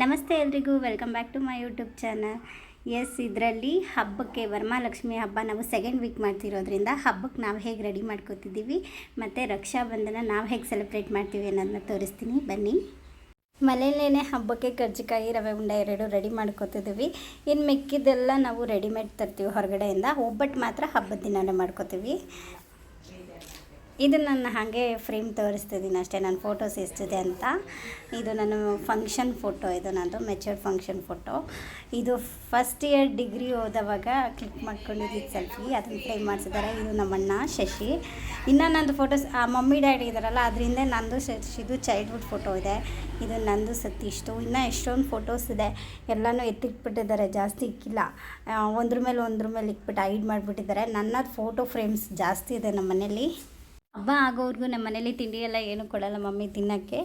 ನಮಸ್ತೆ ಎಲ್ರಿಗೂ welcome back to my YouTube channel S ಇದರಲ್ಲಿ ಹಬ್ಬಕ್ಕೆ ವರಮಹಾಲಕ್ಷ್ಮಿ ಹಬ್ಬ ನಾವು ಸೆಕೆಂಡ್ ವೀಕ್ ಮಾಡ್ತಿರೋದ್ರಿಂದ ಹಬ್ಬಕ್ಕೆ ನಾವು ಹೇಗೆ ರೆಡಿ ಮಾಡ್ಕೋತಿದ್ದೀವಿ, ಮತ್ತು ರಕ್ಷಾಬಂಧನ ನಾವು ಹೇಗೆ ಸೆಲೆಬ್ರೇಟ್ ಮಾಡ್ತೀವಿ ಅನ್ನೋದನ್ನ ತೋರಿಸ್ತೀನಿ. ಬನ್ನಿ. ಮನೆಯಲ್ಲೇ ಹಬ್ಬಕ್ಕೆ ಕರ್ಜಿಕಾಯಿ, ರವೆ ಉಂಡೆ ಎರಡು ರೆಡಿ ಮಾಡ್ಕೋತಿದ್ದೀವಿ. ಇನ್ನು ಮಿಕ್ಕಿದ್ದೆಲ್ಲ ನಾವು ರೆಡಿಮೇಡ್ ತರ್ತೀವಿ ಹೊರಗಡೆಯಿಂದ. ಒಬ್ಬಟ್ಟು ಮಾತ್ರ ಹಬ್ಬದ ದಿನಾನೇ ಮಾಡ್ಕೋತೀವಿ. ಇದು ನಾನು ಹಾಗೆ ಫ್ರೇಮ್ ತೋರಿಸ್ತಿದ್ದೀನಿ ಅಷ್ಟೇ. ನನ್ನ ಫೋಟೋಸ್ ಎಷ್ಟಿದೆ ಅಂತ. ಇದು ನನ್ನ ಫಂಕ್ಷನ್ ಫೋಟೋ ಇದು ನಂದು ಮೆಚೂರ್ಡ್ ಫಂಕ್ಷನ್ ಫೋಟೋ ಇದು ಫಸ್ಟ್ ಇಯರ್ ಡಿಗ್ರಿ ಓದೋವಾಗ ಕ್ಲಿಕ್ ಮಾಡ್ಕೊಂಡಿದ್ದು ಸೆಲ್ಫಿ ಅದನ್ನು ಫ್ರೇಮ್ ಮಾಡಿಸಿದ್ದಾರೆ. ಇದು ನಮ್ಮಣ್ಣ ಶಶಿ. ಇನ್ನು ನಂದು ಫೋಟೋಸ್ ಆ ಮಮ್ಮಿ, ಡ್ಯಾಡಿ ಇದ್ದಾರಲ್ಲ ಅದರಿಂದ ನಂದು ಶಶಿದು ಚೈಲ್ಡ್ಹುಡ್ ಫೋಟೋ ಇದೆ. ಇದು ನಂದು ಸತೀಶ್ದು. ಇನ್ನೂ ಎಷ್ಟೊಂದು ಫೋಟೋಸ್ ಇದೆ. ಎಲ್ಲನೂ ಎತ್ತಿಟ್ಬಿಟ್ಟಿದ್ದಾರೆ. ಜಾಸ್ತಿ ಇಕ್ಕಿಲ್ಲ. ಒಂದ್ರ ಮೇಲೆ ಒಂದ್ರ ಮೇಲೆ ಇಕ್ಬಿಟ್ಟು ಹೈಡ್ ಮಾಡಿಬಿಟ್ಟಿದ್ದಾರೆ. ನನ್ನದು ಫೋಟೋ ಫ್ರೇಮ್ಸ್ ಜಾಸ್ತಿ ಇದೆ ನಮ್ಮ ಮನೇಲಿ ಹಬ್ಬ ಆಗೋವರೆಗೂ ನಮ್ಮ ಮನೇಲಿ ತಿಂಡಿ ಎಲ್ಲ ಏನು ಕೊಡಲ್ಲ ಮಮ್ಮಿ ತಿನ್ನೋಕ್ಕೆ.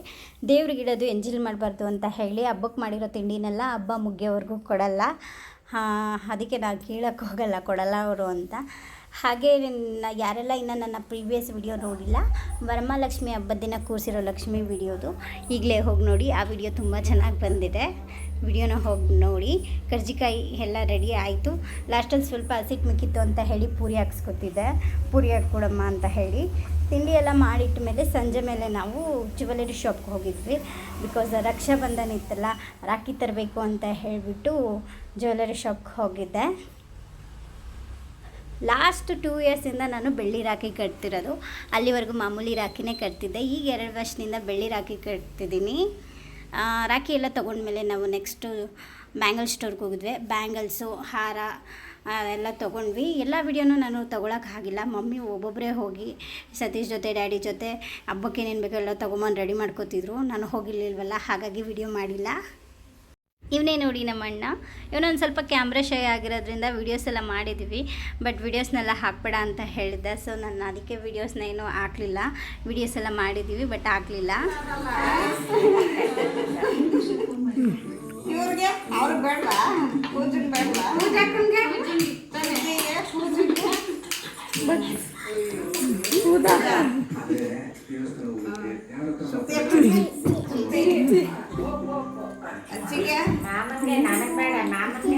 ದೇವ್ರಿಗೆ ಇಡೋದು ಎಂಜಲ್ ಮಾಡಬಾರ್ದು ಅಂತ ಹೇಳಿ ಹಬ್ಬಕ್ಕೆ ಮಾಡಿರೋ ತಿಂಡಿನೆಲ್ಲ ಹಬ್ಬ ಮುಗಿಯೋವರೆಗೂ ಕೊಡಲ್ಲ. ಅದಕ್ಕೆ ನಾವು ಕೀಳಕ್ಕೆ ಹೋಗಲ್ಲ ಕೊಡಲ್ಲ ಅವರು ಅಂತ. ಹಾಗೆ ಯಾರೆಲ್ಲ ಇನ್ನು ನನ್ನ ಪ್ರೀವಿಯಸ್ ವಿಡಿಯೋ ನೋಡಿಲ್ಲ, ವರಮಹಾಲಕ್ಷ್ಮಿ ಹಬ್ಬದ ದಿನ ಕೂರಿಸಿರೋ ಲಕ್ಷ್ಮಿ ವಿಡಿಯೋದು ಈಗಲೇ ಹೋಗಿ ನೋಡಿ. ಆ ವಿಡಿಯೋ ತುಂಬ ಚೆನ್ನಾಗಿ ಬಂದಿದೆ. ವಿಡಿಯೋನ ಹೋಗಿ ನೋಡಿ. ಕರ್ಜಿಕಾಯಿ ಎಲ್ಲ ರೆಡಿ ಆಯಿತು. ಲಾಸ್ಟಲ್ಲಿ ಸ್ವಲ್ಪ ಹಸಿಟ್ಟು ಮಿಕ್ಕಿತ್ತು ಅಂತ ಹೇಳಿ ಪೂರಿ ಹಾಕ್ಸ್ಕೊತಿದ್ದೆ. ಪೂರಿ ಹಾಕ್ಕೊಡಮ್ಮ ಅಂತ ಹೇಳಿ. ತಿಂಡಿ ಎಲ್ಲ ಮಾಡಿಟ್ಟ ಮೇಲೆ ಸಂಜೆ ಮೇಲೆ ನಾವು ಜ್ಯುವೆಲರಿ ಶಾಪ್ಗೆ ಹೋಗಿದ್ವಿ. ಬಿಕಾಸ್ ರಕ್ಷಾಬಂಧನ ಇತ್ತಲ್ಲ, ರಾಖಿ ತರಬೇಕು ಅಂತ ಹೇಳಿಬಿಟ್ಟು ಜ್ಯುವೆಲರಿ ಶಾಪ್ಗೆ ಹೋಗಿದ್ದೆ. ಲಾಸ್ಟ್ ಟೂ ಇಯರ್ಸಿಂದ ನಾನು ಬೆಳ್ಳಿ ರಾಖಿ ಕಟ್ತಿರೋದು. ಅಲ್ಲಿವರೆಗೂ ಮಾಮೂಲಿ ರಾಖಿನೇ ಕಟ್ತಿದ್ದೆ. ಈಗ ಎರಡು ವರ್ಷದಿಂದ ಬೆಳ್ಳಿ ರಾಖಿ ಕಟ್ತಿದ್ದೀನಿ. ರಾಖಿ ಎಲ್ಲ ತೊಗೊಂಡ್ಮೇಲೆ ನಾವು ನೆಕ್ಸ್ಟು ಬ್ಯಾಂಗಲ್ ಸ್ಟೋರ್ಗೆ ಹೋಗಿದ್ವಿ. ಬ್ಯಾಂಗಲ್ಸು, ಹಾರ ಎಲ್ಲ ತೊಗೊಂಡ್ವಿ. ಎಲ್ಲ ವಿಡಿಯೋನೂ ನಾನು ಆಗಿಲ್ಲ. ಮಮ್ಮಿ ಒಬ್ಬೊಬ್ಬರೇ ಹೋಗಿ ಸತೀಶ್ ಜೊತೆ, ಡ್ಯಾಡಿ ಜೊತೆ ಹಬ್ಬಕ್ಕೆ ಏನೇನು ಬೇಕೋ ಎಲ್ಲ ತೊಗೊಂಬಂದು ರೆಡಿ ಮಾಡ್ಕೋತಿದ್ರು. ನಾನು ಹೋಗಿರ್ಲಿಲ್ವಲ್ಲ, ಹಾಗಾಗಿ ವಿಡಿಯೋ ಮಾಡಿಲ್ಲ. ಇವನೇ ನೋಡಿ ನಮ್ಮ ಅಣ್ಣ. ಇವನೊಂದು ಸ್ವಲ್ಪ ಕ್ಯಾಮ್ರಾ ಶೈ ಆಗಿರೋದ್ರಿಂದ ವೀಡಿಯೋಸ್ ಎಲ್ಲ ಮಾಡಿದ್ದೀವಿ ಬಟ್ ವೀಡಿಯೋಸ್ನೆಲ್ಲ ಹಾಕ್ಬೇಡ ಅಂತ ಹೇಳಿದ್ದೆ. ಸೊ ನಾನು ಅದಕ್ಕೆ ವೀಡಿಯೋಸ್ನ ಏನೂ ಹಾಕಲಿಲ್ಲ. ವೀಡಿಯೋಸ್ ಎಲ್ಲ ಮಾಡಿದ್ದೀವಿ ಬಟ್ ಹಾಕಲಿಲ್ಲ. ಇವ್ರಿಗೆ ಮಾಮಂಗೆ ಮಾಮಂಗೆ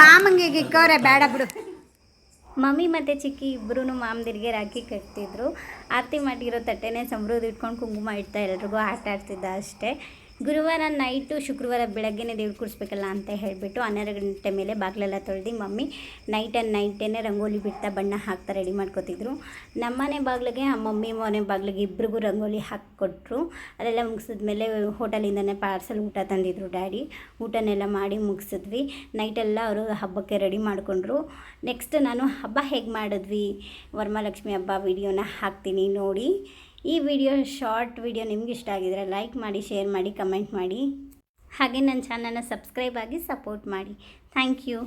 ಮಾಮಂಗೆ ಗಿಕ್ಕವ್ರೆ ಬೇಡ ಬಿಡು ಮಮ್ಮಿ ಮತ್ತು ಚಿಕ್ಕಿ ಇಬ್ಬರೂ ಮಾಮದಿರಿಗೆ ರಾಖಿ ಕಟ್ತಿದ್ರು. ಆರತಿ ಮಾಡಿರೋ ತಟ್ಟೆನೇ ಸಂಬ್ರೂದ್ ಇಟ್ಕೊಂಡು ಕುಂಕುಮ ಇಡ್ತಾ ಎಲ್ರಿಗೂ ಆಟ ಆಡ್ತಿದ್ದ ಅಷ್ಟೇ. ಗುರುವಾರ ನೈಟು ಶುಕ್ರವಾರ ಬೆಳಗ್ಗೆನೇ ದೇವ್ರು ಕೂರಿಸ್ಬೇಕಲ್ಲ ಅಂತ ಹೇಳಿಬಿಟ್ಟು ಹನ್ನೆರಡು ಗಂಟೆ ಮೇಲೆ ಬಾಗಿಲೆಲ್ಲ ತೊಳೆದು ಮಮ್ಮಿ ನೈಟ್ ಆ್ಯಂಡ್ ನೈಟೇ ರಂಗೋಲಿ ಬಿಡ್ತಾ ಬಣ್ಣ ಹಾಕ್ತಾ ರೆಡಿ ಮಾಡ್ಕೋತಿದ್ರು. ನಮ್ಮನೆ ಬಾಗಿಲಿಗೆ ಮಮ್ಮಿ ಮನೆ ಬಾಗಿಲಿಗೆ ಇಬ್ರಿಗೂ ರಂಗೋಲಿ ಹಾಕಿಕೊಟ್ರು. ಅದೆಲ್ಲ ಮುಗಿಸಿದ್ಮೇಲೆ ಹೋಟೆಲಿಂದನೇ ಪಾರ್ಸಲ್ ಊಟ ತಂದಿದ್ರು ಡ್ಯಾಡಿ. ಊಟನೆಲ್ಲ ಮಾಡಿ ಮುಗಿಸಿದ್ವಿ. ನೈಟೆಲ್ಲ ಅವರು ಹಬ್ಬಕ್ಕೆ ರೆಡಿ ಮಾಡಿಕೊಂಡ್ರು. ನೆಕ್ಸ್ಟ್ ನಾನು ಹಬ್ಬ ಹೇಗೆ ಮಾಡಿದ್ವಿ? ವರಮಹಾಲಕ್ಷ್ಮಿ ಹಬ್ಬ ವಿಡಿಯೋನ ಹಾಕ್ತೀನಿ ನೋಡಿ. ಈ ವಿಡಿಯೋ ಶಾರ್ಟ್ ವಿಡಿಯೋ ನಿಮ್ಗೆ ಇಷ್ಟ ಆಗಿದ್ರೆ ಲೈಕ್ ಮಾಡಿ ಶೇರ್ ಮಾಡಿ ಕಮೆಂಟ್ ಮಾಡಿ. ಹಾಗೆ ನನ್ನ ಚಾನಲ್ನ ಸಬ್ಸ್ಕ್ರೈಬ್ ಆಗಿ ಸಪೋರ್ಟ್ ಮಾಡಿ. Thank you